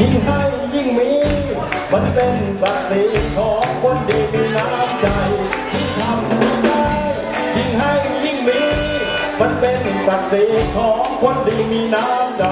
ยิ่งให้ยิ่งมี มันเป็นศักดิ์ศรีของคนดีมีน้ำใจที่ทำได้ยิ่งให้ยิ่งมี มันเป็นศักดิ์ศรีของคนดีมีน้ำใจ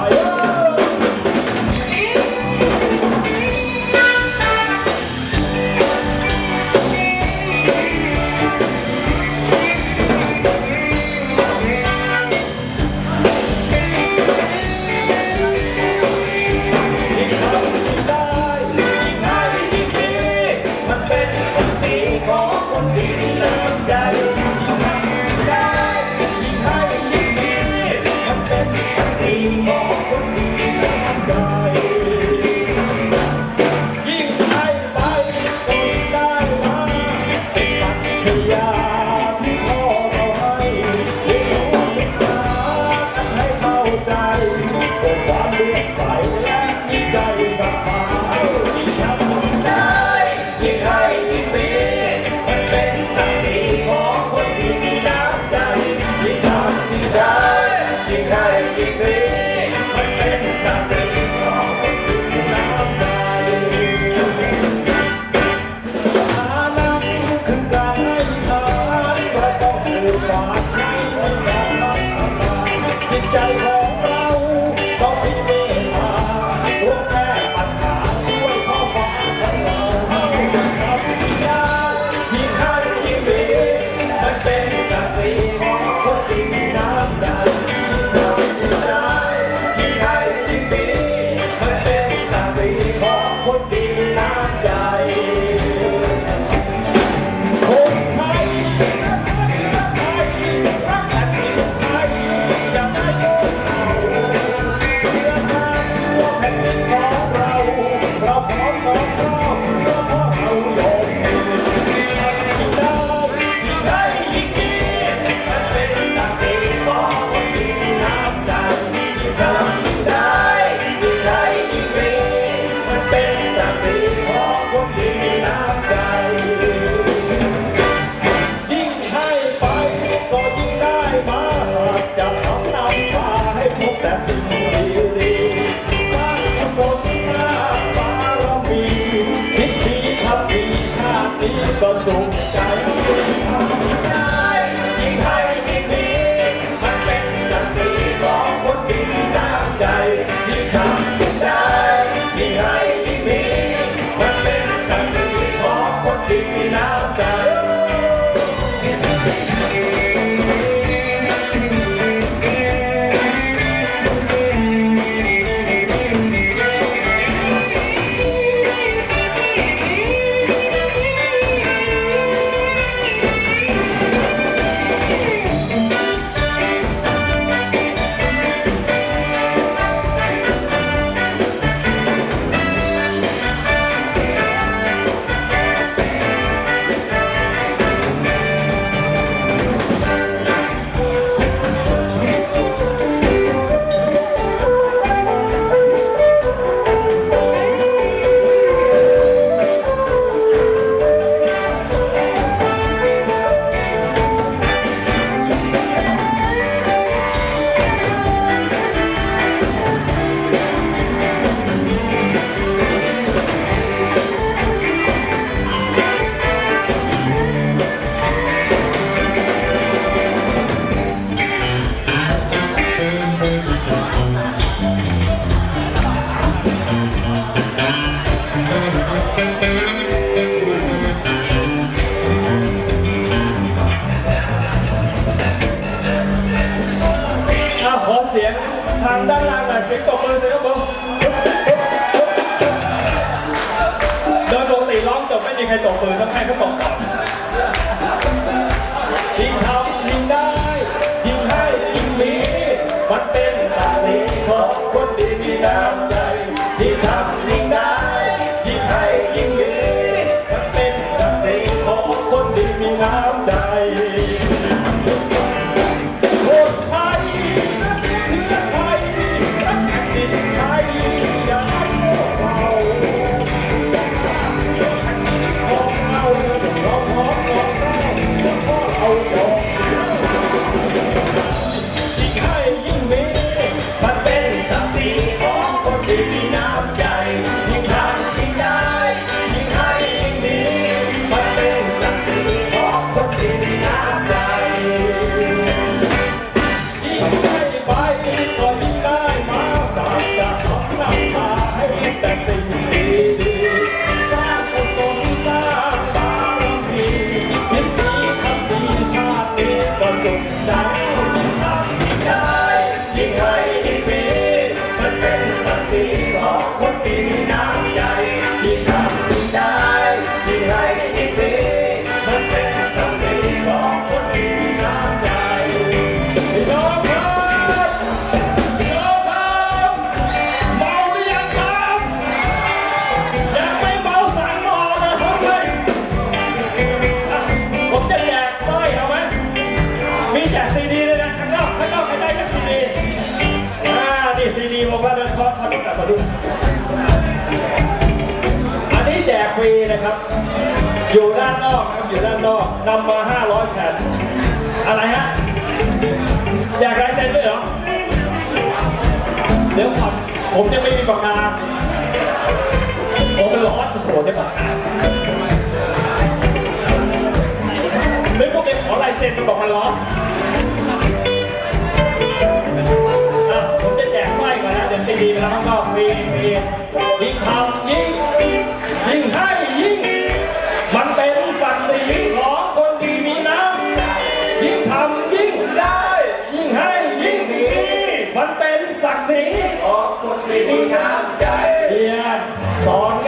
hàng đang làm là tiếng cổng ơn thế không ขอดูกับขอดูอันนี้แจกฟรีนะครับ อยู่ด้านนอกครับอยู่ด้านนอกนำมา 500แผ่นอะไรฮะแจกลายเซ็นด้วยเหรอเดี๋ยวก่อนผมยังไม่มีปากกาโอ้มันร้อนโอ้โหได้ปะนึกว่าเป็นขอลายเซ็นมันบอกมันร้อน ก่อนนะเดี๋ยวซีดีไปแล้วข้างนอกฟรีฟรียิ่งทำยิ่งยิ่งให้ยิ่งมันเป็นศักดิ์ศรีของคนดีมีน้ำยิ่งทำยิ่งได้ ยิ่งให้ยิ่งดีมันเป็นศักดิ์ศรีของคนดีมีน้ำใจเรียนสอน